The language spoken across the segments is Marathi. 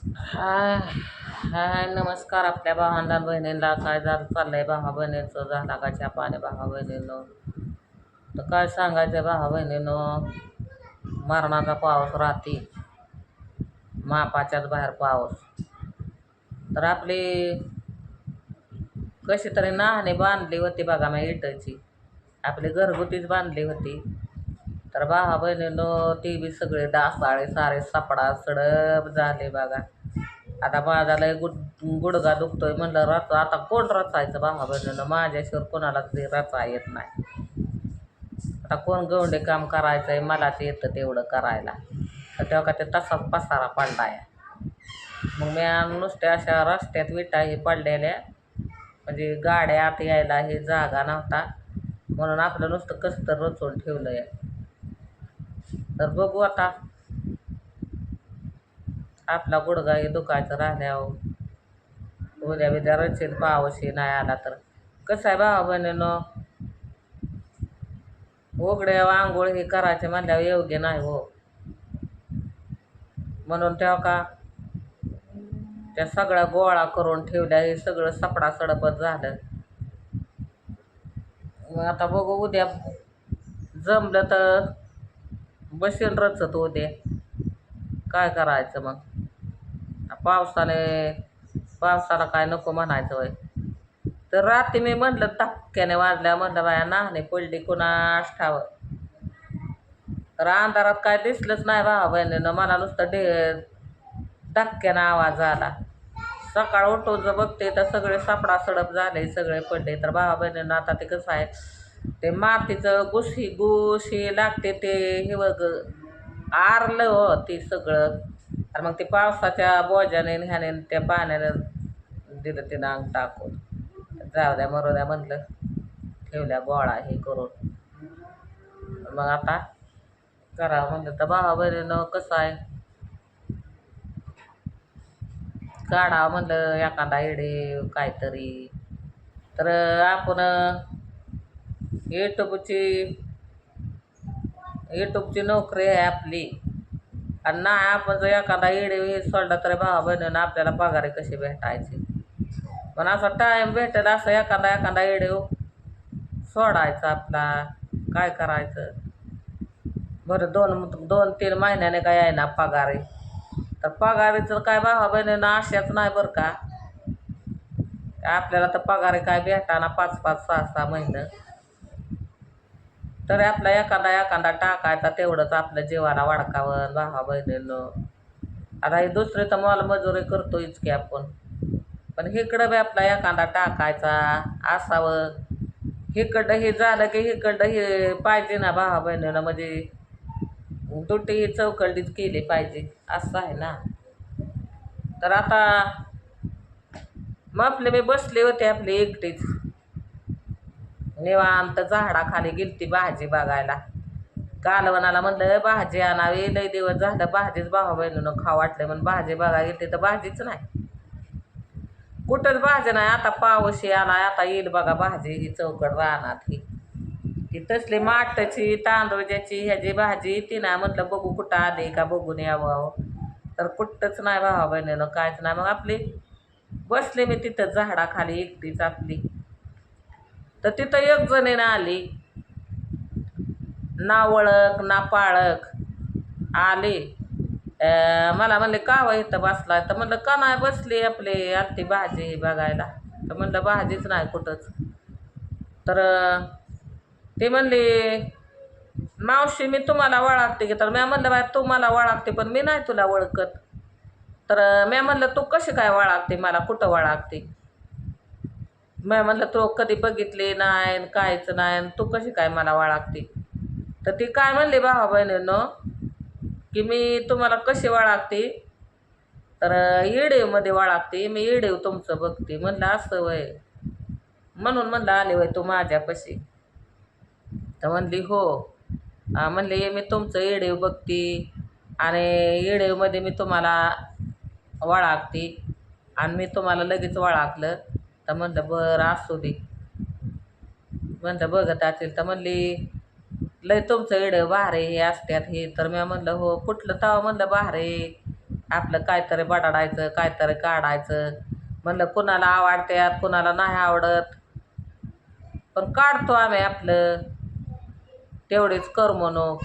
हाय हाय नमस्कार आपल्या भावांना बहिणींना. काय झालं चाललंय भावा बहिणीचं झाला का छापाने भावा बहिणीनं. तर काय सांगायचं भावा बहिणीनं? मरणाचा पाऊस राहते. मापाच्याच बाहेर पाऊस. तर आपली कशी तरी नाहणी बांधली होती बघा मग इटाची. आपली घरगुतीच बांधली होती. तर भावा बहिणीनं टी व्ही सगळे डासाळे सारे सापडा सडप झाले बघा. आता माझा लय गुड गुडगा दुखतोय म्हणलं रच आता कोण रचायचं भावा बहिणीनं? माझ्याशिवाय कोणालाच ते रचा येत नाही. आता कोण गवंडे काम करायचं आहे मलाच येतं तेवढं करायला. तर तेव्हा का ते तसाच पसारा पडलाय. मग मी नुसत्या अशा रस्त्यात विटा हे पडलेल्या. म्हणजे गाड्या आत यायला हे जागा नव्हता. म्हणून आपलं नुसतं कसं तर रचून ठेवलं आहे तर बघू आता. आपला गुडघा हे दुखायचं राहिल्यावर. उद्या बिद्या रचेल पावशी नाही आला तर. कसं आहे भावा बहिणीनं? उघड्या आंघोळ हे करायचे म्हणल्यावर योग्य नाही हो. म्हणून तेव्हा का? त्या सगळ्या गोळा करून ठेवल्या हे सगळं सपडा सडपत झालं. मग आता बघू उद्या जमलं तर बसेल रचत होते. काय करायचं मग? पावसाने पावसाला काय नको म्हणायचं वय तर रात्री मी म्हटलं धक्क्याने वाजल्या म्हटलं बाया नाहणे पडली कुणास ठावं तर अंधारात काय दिसलंच नाही भावा बहिणीनं. मला नुसतं डे धक्क्यानं आवाज आला. सकाळ उठून जर बघते तर सगळे सापडा सडप झाले सगळे पडले. तर भावा बहिणीनं आता ते कसं आहे ते मातीचं गुशी गुशी लागते ते हे वग आरलं हो ते सगळं. आणि मग ते पावसाच्या बोजाने ह्याने त्या पाण्यानं दिलं ते अंग टाकून. जाऊ द्या मरू द्या म्हणलं. ठेवल्या गोळा हे करून. मग आता करावं म्हणलं. तर भावा बहिणीनं कसं आहे? काढावं म्हणलं एखादा येडे काहीतरी. तर आपण यूट्यूबची यूट्यूबची नोकरी आहे आपली. आणि नाही आपण जर एखादा इडे सोडला तरी भावा बहिणीनं आपल्याला पगारी कशी भेटायची? पण असा टाईम भेटेल असं एखादा एखादा इडे सोडायचा आपला. काय करायचं? बरं दोन दोन तीन महिन्याने काय आहे? ना पगारी तर पगारीचं काय भावा बहिणीनं आशाच नाही बरं का? आपल्याला तर पगारी काय भेटाना पाच पाच सहा सहा महिनं. तरी आपला एखादा एखादा टाकायचा तेवढंच आपल्या जीवाला वाडकावं भावा बहिणीनं. आता हे दुसरे तर मॉल मजुरी करतोयच की आपण. पण हिकडं बी आपला एखादा टाकायचा असावं. हिकडं हे झालं की इकडं हे पाहिजे ना भावा बहिणीनं म्हणजे तुटी ही चौकटीच केली पाहिजे असं आहे ना. तर आता मग आपले मी बसले होते आपली एकटीच. निवांत झाडाखाली गेलती भाजी बघायला. कालवणाला म्हणलं भाजी आणावी लय दिवस झालं भाजीच भावा बहिणीनं खा वाटलं म्हणून भाजी बघायला गेलती तर भाजीच नाही. कुठंच भाजी नाही आता पावशी आला आता येईल बघा भाजी ही चौकट राहणार ही. ती तसली माटाची तांदूळच्याची ह्याची भाजी ती नाही म्हटलं बघू कुठं आली का बघून यावं तर कुठंच नाही भावा बहिणीनं कायच नाही. मग आपली बसले मी तिथं झाडाखाली एकटीच आपली. तर तिथं एक जणीनं आली. ना ओळख ना पाळख. आली. मला म्हणले का व इथं बसला? तर म्हणलं का नाही बसली आपली आलती भाजी बघायला? तर म्हणलं भाजीच नाही कुठंच. तर ती ते म्हणले मावशी मी तुम्हाला ओळखते की तर. मी म्हणलं बाय तू मला ओळखते पण मी नाही तुला ओळखत. तर अं, मी म्हणलं तू कशी काय ओळखते मला कुठं ओळखते मी म्हणलं तू कधी बघितली नाही कायच नाही तू कशी काय मला वाळागते? तर ती काय म्हणली भावा बहिणीनं की मी तुम्हाला कशी वाळागते? तर येडेवमध्ये वाळागते मी येडेव तुमचं बघते. म्हणलं असं वय. म्हणून म्हणलं आले वय तू माझ्यापाशी. तर म्हणली हो. म्हणली म्हणले मी तुमचं येडेव बघते आणि येडेवमध्ये मी तुम्हाला वाळागते आणि मी तुम्हाला लगेच ओळखलं तर म्हणलं बरं असू दे. म्हणलं बघत असेल तर म्हणली लय तुमचं इडं भारे हे असत्यात हे. तर मी म्हणलं हो कुठलं? तवा म्हणलं भारे आपलं काहीतरी बडाडायचं काहीतरी काढायचं. म्हणलं कुणाला आवडत्यात कुणाला नाही आवडत. पण काढतो आम्ही आपलं तेवढीच करमणूक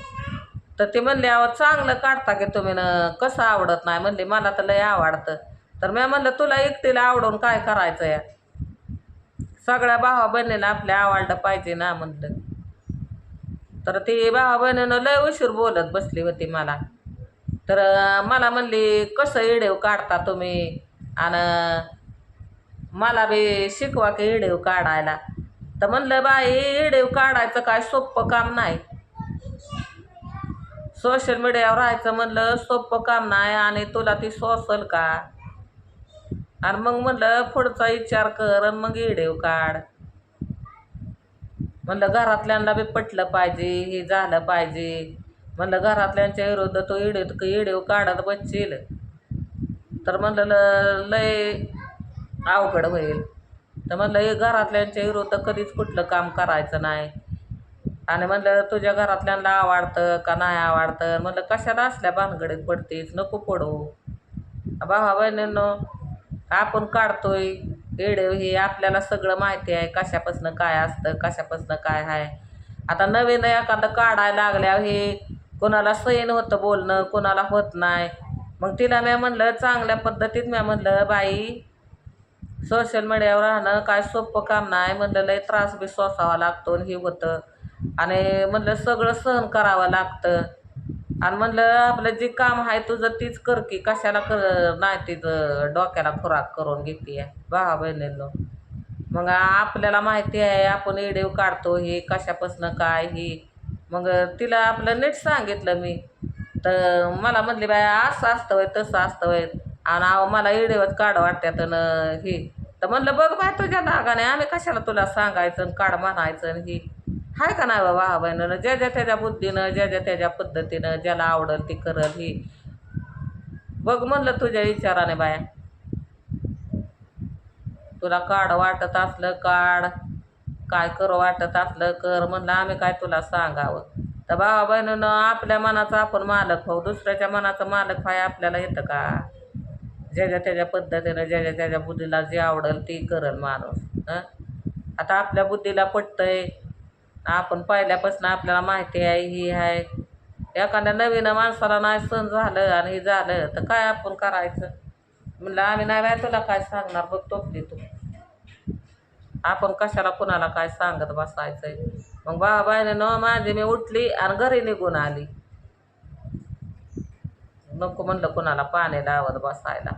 तर ती म्हणली अहो चांगलं काढता की तुम्ही न कसं आवडत नाही? म्हणली मला तर लय आवडतं. तर मी म्हणलं तुला एकटीला आवडून काय करायचं या? सगळ्या भावा बहिणीनं आपल्या आवडलं पाहिजे ना म्हणलं. तर ते भावा बहिणीनं लय उशीर बोलत बसली होती मला. तर मला म्हणली कसं इडेव काढता तुम्ही? आणि मला बी शिकवा की इडेव काढायला. तर म्हणलं बाई इडेव काढायचं काय सोपं काम नाही. सोशल मीडियावर राहायचं म्हणलं सोपं काम नाही आणि तुला ती सोसल का? आणि मग म्हणलं पुढचा विचार कर आणि मग इडेव काढ. म्हणलं घरातल्यांना बी पटलं पाहिजे हे झालं पाहिजे. म्हणलं घरातल्यांच्या विरुद्ध तो इडेव इडेव काढत बसशील. तर म्हणलं ल- लय अवघड होईल. तर म्हणलं हे घरातल्यांच्या विरुद्ध कधीच कुठलं काम करायचं नाही. आणि म्हणलं तुझ्या घरातल्यांना आवडतं का नाही आवडतं? म्हणलं कशाला असल्या भानगडीत पडतेच नको पडू. भावा बहिणींनो आपण काढतोय. व्हिडिओ हे आपल्याला सगळं माहिती आहे कशापासनं काय असतं कशापासनं काय आहे आता नवीन एखादं काढायला लागल्या हे कोणाला सैन होतं बोलणं कोणाला होत नाही. मग तिला मी म्हणलं चांगल्या पद्धतीत मी म्हणलं बाई सोशल मीडियावर राहणं काय सोपं काम नाही. म्हणलं लय त्रास बी सोसावा लागतो हे होतं. आणि म्हणलं सगळं सहन करावं लागतं. आणि म्हणलं आपलं जे काम आहे तुझं तीच कर की कशाला कर नाही तिचं डोक्याला खुराक करून घेते. भावा बहिणींनो. मग आपल्याला माहिती आहे आपण व्हिडिओ काढतो हे कशापासनं काय हे. मग तिला आपलं नीट सांगितलं मी. तर मला म्हणली बाय असं असतं वय तसं असतं वय आणि अहो मला व्हिडिओच काढ वाटत्यात हे. तर म्हणलं बघ बाय तुझ्या नागाने आम्ही कशाला तुला सांगायचं आणि काढ म्हणायचं आणि हे. हाय का नाही बाबा? हा बहिणीनं? ज्या ज्या त्याच्या बुद्धीनं ज्या ज्या त्याच्या पद्धतीनं ज्याला आवडल ती करल ही. बघ म्हणलं तुझ्या विचाराने बाया. तुला काढ वाटत असलं काढ काय करू वाटत असलं कर म्हणलं आम्ही काय तुला सांगावं. तर भावा बहिणीनं आपल्या मनाचा आपण मालक हो दुसऱ्याच्या मनाचा मालक व्हाय आपल्याला येतं का? ज्याच्या त्याच्या पद्धतीनं ज्याच्या त्याच्या बुद्धीला जे आवडेल ती करल माणूस. हं? आता आपल्या बुद्धीला पटतंय. आपण पहिल्यापासून आपल्याला माहिती आहे ही आहे. एखाद्या नवीन माणसाला नाही सण झालं आणि हे झालं तर काय आपण करायचं? म्हणलं आम्ही नाही बाय तुला काय सांगणार? बघ टोपली तू. आपण कशाला कुणाला काय सांगत बसायचंय? मग बाबा न माझी मी उठली आणि घरी निघून आली. नको म्हणलं कुणाला पाणी लावत बसायला.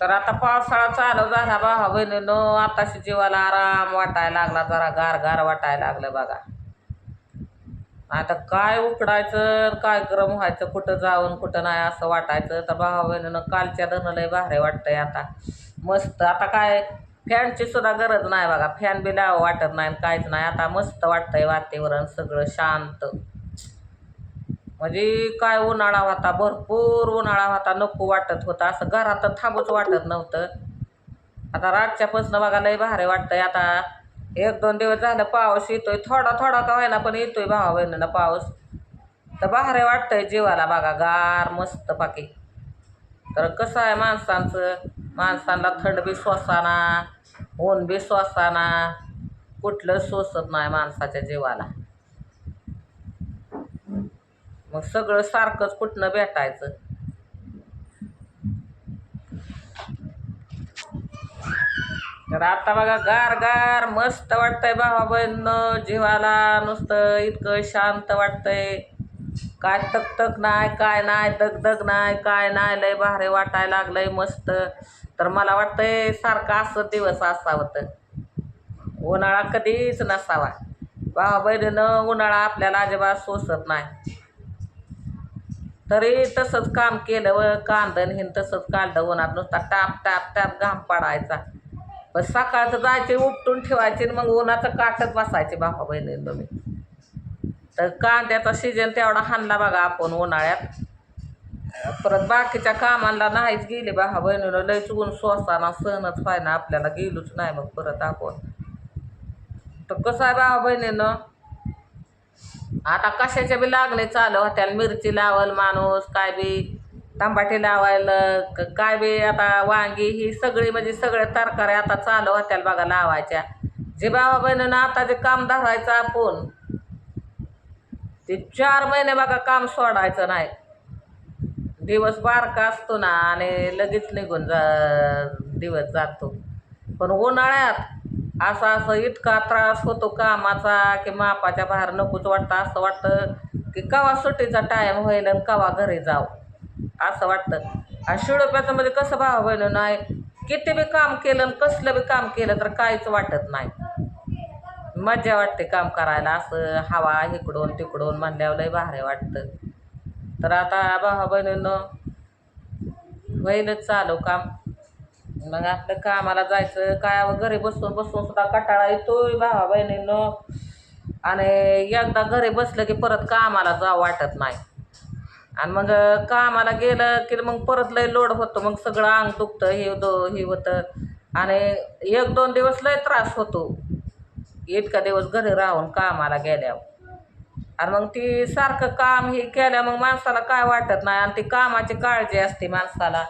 तर आता पावसाळा चालू झाला भावा बहिणीनं आताशी जीवाला आराम वाटायला लागला जरा गार गार वाटायला लागलं बघा. आता काय उकडायचं काय गरम व्हायचं कुठं जाऊन कुठं नाही असं वाटायचं. तर भावा बहिणीनं कालच्या धनं लय भारी वाटतंय आता. मस्त. आता काय फॅनची सुद्धा गरज नाही बघा. फॅन बी लावा वाटत नाही आणि काहीच नाही. आता मस्त वाटतंय वातावरण सगळं शांत. म्हणजे काय उन्हाळा होता भरपूर उन्हाळा होता नको वाटत होता. असं घरात थांबूच वाटत नव्हतं. आता रातच्यापासून बघा लय भारी वाटतंय. आता एक दोन दिवस झालं पाऊस येतोय. थोडा थोडा का व्हायला पण येतोय भावा बहिणीला पाऊस. तर भारी वाटतंय जीवाला बघा गार मस्त पाकी. तर कसं आहे माणसांचं? माणसांना थंड बी श्वासाना ऊन बी श्वासाना. कुठलं सोसत नाही माणसाच्या जीवाला. मग सगळं सारखंच कुठनं भेटायचं? तर आता बघा गार गार मस्त वाटतंय भावा बहिण जीवाला नुसतं इतकं शांत वाटतंय. काय तकतक नाही काय नाही दगदग नाही काय नाही लय भारी वाटायला लागलंय मस्त. तर मला वाटतंय सारखं असं दिवस असावं तर उन्हाळा कधीच नसावा. भावा बहिणीनं उन्हाळा आपल्याला अजिबात सोसत नाही. तरी तसंच काम केलं व कांदन हिन तसंच काढलं उन्हात नुसता टाप टाप टाप घाम पाडायचा. पण सकाळचं जायचे उपटून ठेवायचे आणि मग उन्हाचं काटत बसायचे बापा बहिणी मी तर कांद्याचा सीजन तेवढा हाणला बघा आपण उन्हाळ्यात. परत बाकीच्या कामाला नाहीच गेले बाहा बहिणीनं. लय ऊन सोसाना सहनच व्हायना आपल्याला गेलोच नाही मग परत आपण. तर कसं आहे बाबा बहिणीनं? आता कशाच्या बी लागले चालू होत्या मिरची लावल माणूस काय बी टमाटे लावायला काय बी आता वांगी ही सगळी म्हणजे सगळ्या तरकाऱ्या आता चालू होत्या बघा लावायच्या. जे बाबा बहिणीनं आता जे काम धरायचं आपण ते चार महिने बघा काम सोडायचं नाही. दिवस बारका असतो ना आणि लगेच निघून जा दिवस जातो. पण उन्हाळ्यात असं असं इतका त्रास होतो कामाचा की मापाच्या बाहेर नकोच वाटतं. असं वाटतं की कवा सुट्टीचा टाईम होईल आणि कवा घरी जाऊ. असं वाटतं. आणि शिडोप्याचं म्हणजे कसं भाव बहिणू नाही. किती बी काम केलं आणि कसलं बी काम केलं तर काहीच वाटत नाही. मजा वाटते काम करायला. असं हवा इकडून तिकडून म्हणल्यावर लय भारी वाटतं. तर आता भावा बहिणीनं होईलच चालू काम. मग आपलं कामाला जायचं काय घरी बसून बसून सुद्धा कटाळा येतोय भावा बहिणीनं. आणि एकदा घरी बसलं की परत कामाला जावं वाटत नाही. आणि मग कामाला गेलं की मग परत लय लोड होतो मग सगळं अंग दुखतं हे दो हे होतं. आणि एक दोन दिवस लय त्रास होतो. इतका दिवस घरी राहून कामाला गेल्यावर. आणि मग ती सारखं काम हे केल्या मग माणसाला काय वाटत नाही आणि ती कामाची काळजी असते माणसाला.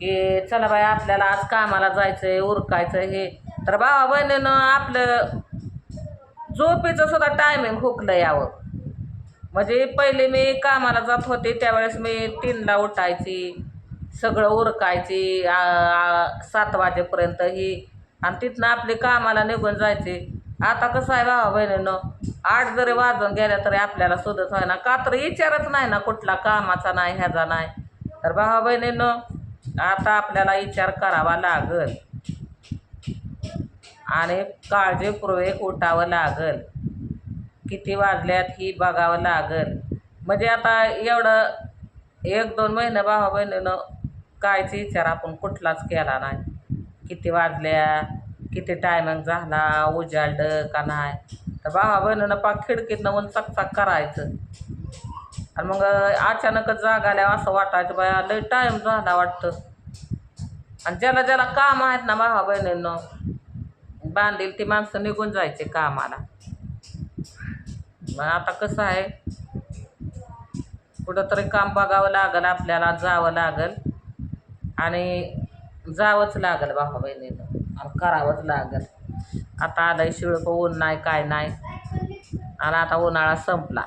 की चला बाई आपल्याला आज कामाला जायचं आहे उरकायचं हे. तर भावा बहिणीनं आपलं झोपेचं सुद्धा टायमिंग हुकलं यावं. म्हणजे पहिले मी कामाला जात होते त्यावेळेस मी तीनला उठायची सगळं उरकायची सात वाजेपर्यंत ही. आणि तिथनं आपली कामाला निघून जायचे. आता कसं आहे भावा बहिणीनं आठ जरी वाजून गेल्या तरी आपल्याला शोधत व्हायना ना का तर विचारच नाही ना कुठला कामाचा नाही ह्याचा नाही. तर भावा बहिणीनं आता आपल्याला विचार करावा लागल. आणि काळजीपूर्वक उठावं लागल. किती वाजल्यात ही बघावं लागल. म्हणजे आता एवढं एक दोन महिने भावा बहिणीनं कायच विचार आपण कुठलाच केला नाही. किती वाजल्या किती टायमिंग झाला उजाडलं का नाही. तर भावा बहिणीनं पा खिडकीतनं ऊन चकचक करायचं. आणि मग अचानकच जागाल्या असं वाटायचं बाया लय टाईम झाला वाटतं. आणि ज्याला ज्याला काम आहेत ना भावा बहिणींनो बांधील ती माणसं निघून जायचे कामाला. मग आता कसं आहे? कुठंतरी काम बघावं लागल आपल्याला जावं लागल. आणि जावंच लागल भावा बहिणीनं आणि करावंच लागल. आता आलंय शिळप ऊन नाही काय नाही. आणि आता उन्हाळा संपला.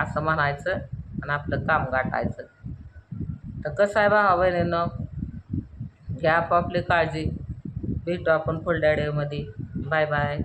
असं म्हणायचं आणि आपलं काम गाठायचं. तर कसं आहे भावा बहिणीनं? घ्या आपापली काळजी. भेटू आपण पुढल्या डेमध्ये बाय बाय